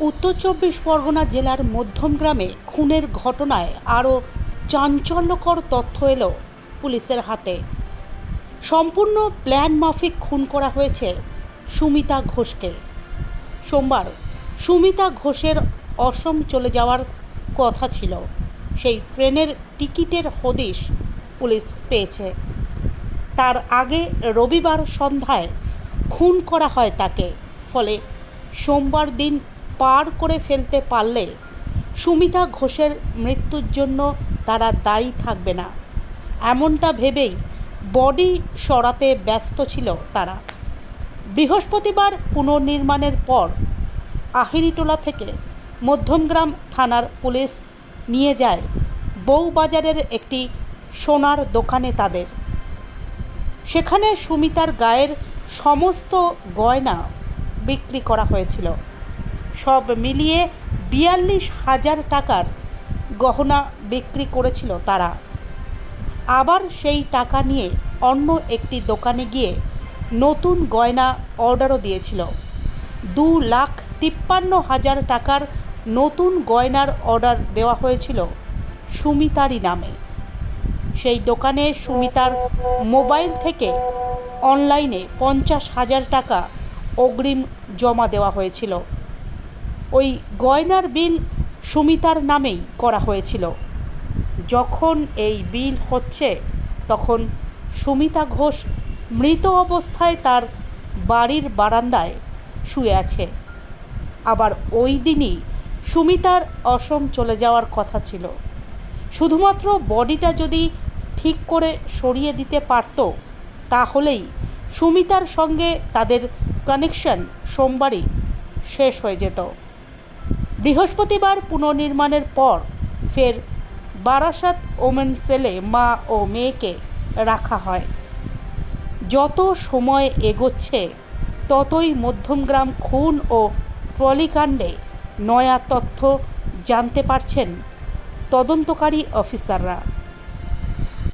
উত্তর চব্বিশ পরগনা জেলার মধ্যমগ্রামে খুনের ঘটনায় আরও চাঞ্চল্যকর তথ্য এলো পুলিশের হাতে। সম্পূর্ণ প্ল্যান মাফিক খুন করা হয়েছে সুমিতা ঘোষকে। সোমবার সুমিতা ঘোষের অসম চলে যাওয়ার কথা ছিল। সেই ট্রেনের টিকিটের হদিশ পুলিশ পেয়েছে। তার আগে রবিবার সন্ধ্যায় খুন করা হয় তাকে। ফলে সোমবার দিন পার করে ফেলতে পারলে সুমিতা ঘোষের মৃত্যুর জন্য তারা দায়ী থাকবে না। এমনটা ভেবেই বডি সরাতে ব্যস্ত ছিল তারা। বৃহস্পতিবার পুনর্নির্মাণের পর আহিরিটোলা থেকে মধ্যমগ্রাম থানার পুলিশ নিয়ে যায় বউবাজারের একটি সোনার দোকানে তাদের। সেখানে সুমিতার গায়ের সমস্ত গয়না বিক্রি করা হয়েছিল। সব মিলিয়ে বিয়াল্লিশ হাজার টাকার গহনা বিক্রি করেছিল তারা। আবার সেই টাকা নিয়ে অন্য একটি দোকানে গিয়ে নতুন গয়না অর্ডারও দিয়েছিল। দু লাখ তিপ্পান্ন হাজার টাকার নতুন গয়নার অর্ডার দেওয়া হয়েছিল সুমিতারই নামে। সেই দোকানে সুমিতার মোবাইল থেকে অনলাইনে পঞ্চাশ হাজার টাকা অগ্রিম জমা দেওয়া হয়েছিল। ওই গয়নার বিল সুমিতার নামেই করা হয়েছিল। যখন এই বিল হচ্ছে, তখন সুমিতা ঘোষ মৃত অবস্থায় তার বাড়ির বারান্দায় শুয়ে আছে। আবার ওই দিনই সুমিতার অসম চলে যাওয়ার কথা ছিল। শুধুমাত্র বডিটা যদি ঠিক করে সরিয়ে দিতে পারতো, তাহলেই সুমিতার সঙ্গে তাদের কানেকশন সোমবারই শেষ হয়ে যেত। বৃহস্পতিবার পুনর্নির্মাণের পর ফের বারাসাত ওমেন সেলে মা ও মেয়েকে রাখা হয়। যত সময় এগোচ্ছে, ততই মধ্যমগ্রাম খুন ও ট্রলিকাণ্ডে নয়া তথ্য জানতে পারছেন তদন্তকারী অফিসাররা।